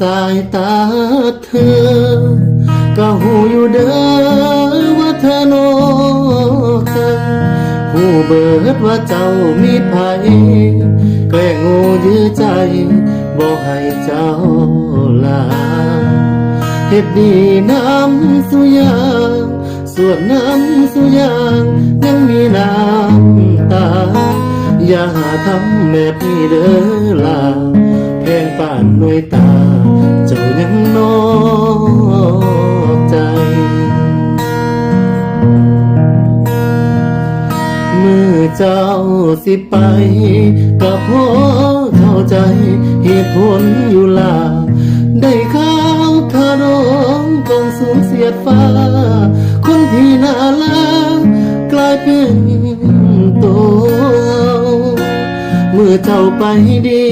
สายตาเธอ ก็หูอยู่เด้อว่าเธอนอกใจหูเบิดว่าเจ้ามีภัยแกล้งง่ยื้อใจบอกให้เจ้าลาเฮ็ดดีน้ำสุยางส่วนน้ำสุยางยังมีน้ำตา อย่าหาทำแบบนี้เด้อล่ะ แพงปานหน่วยตา เจ้ายังนอกใจ เมื่อเจ้าสิไปก็พอเข้าใจเหตุผลอยู่ล่ะได้ข้าวคารองกองสูงเสียดฟ้า คนที่น่ารักกลายเป็น มื่อเจ้าไปดี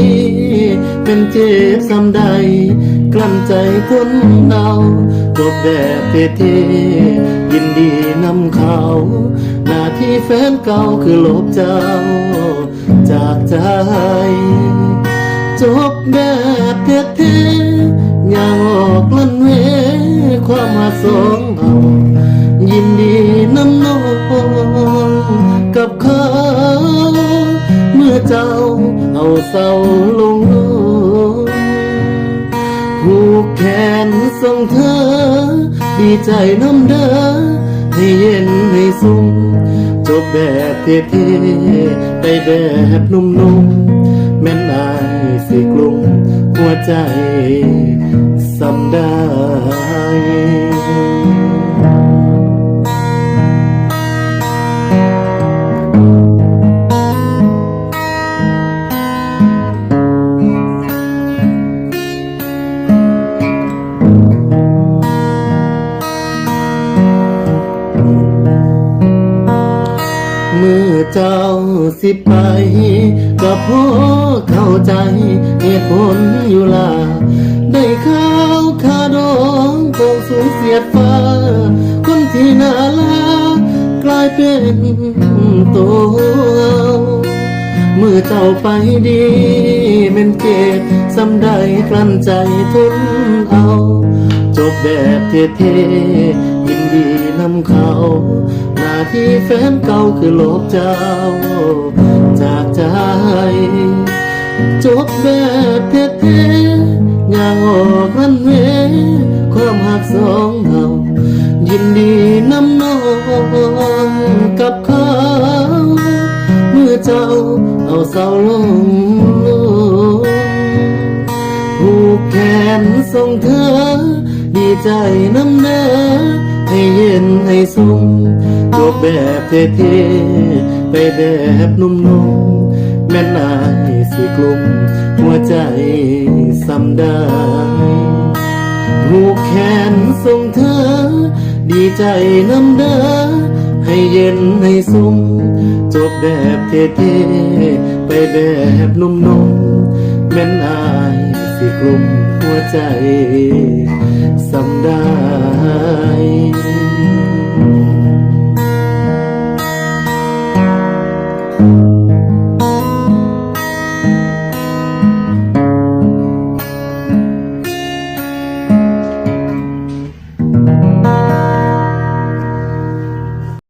เป็นเจ็บซ้ำใด กลั้นใจคนเราจบแบบเท่ๆยินดีนำเขา หน้าที่แฟนเก่าคือลบเจ้า จากใจจบ เอเจ้า เอาเศร้าลงผูกแขนส่งเธอ ดีใจน้ำเด้อให้เย็นให้สุ่มจบแบบเท่ๆไปแบบนุ่มๆแม่นอายสิกลุ่มหัวใจสำได้ สิไป ก็พอเข้าใจเหตุผลอยู่ล่ะได้ข้าวคาดองคงสูงเสียดฟ้า คนที่น่ารักลายเป็นตัวเมื่อเจ้าไปดีเป็นเกตสำได้กลั้นใจทนเอา จบแบบเท่ๆยินดีนำเขา ที่แฟนเก่าคือลบเจ้า จากใจ จบแบบเท่ๆอย่างออกรันเวความหักสองเรายินดีน้ำน้องกับเขา เมื่อเจ้าเอาเศร้าลงลงผูกแขนส่งเธอ ดีใจน้ำเนื้อ ให้เย็นให้สุ่มจบแบบเท่ๆไปแบบนุ่มๆแม่นอายสิกลุ่มหัวใจสำได้ผูกแขนส่งเธอ ดีใจน้ำเด้อให้เย็นให้สุ่มจบแบบเท่ๆไปแบบนุ่มๆแม่นอายสิกลุ่ม หัวใจสำได้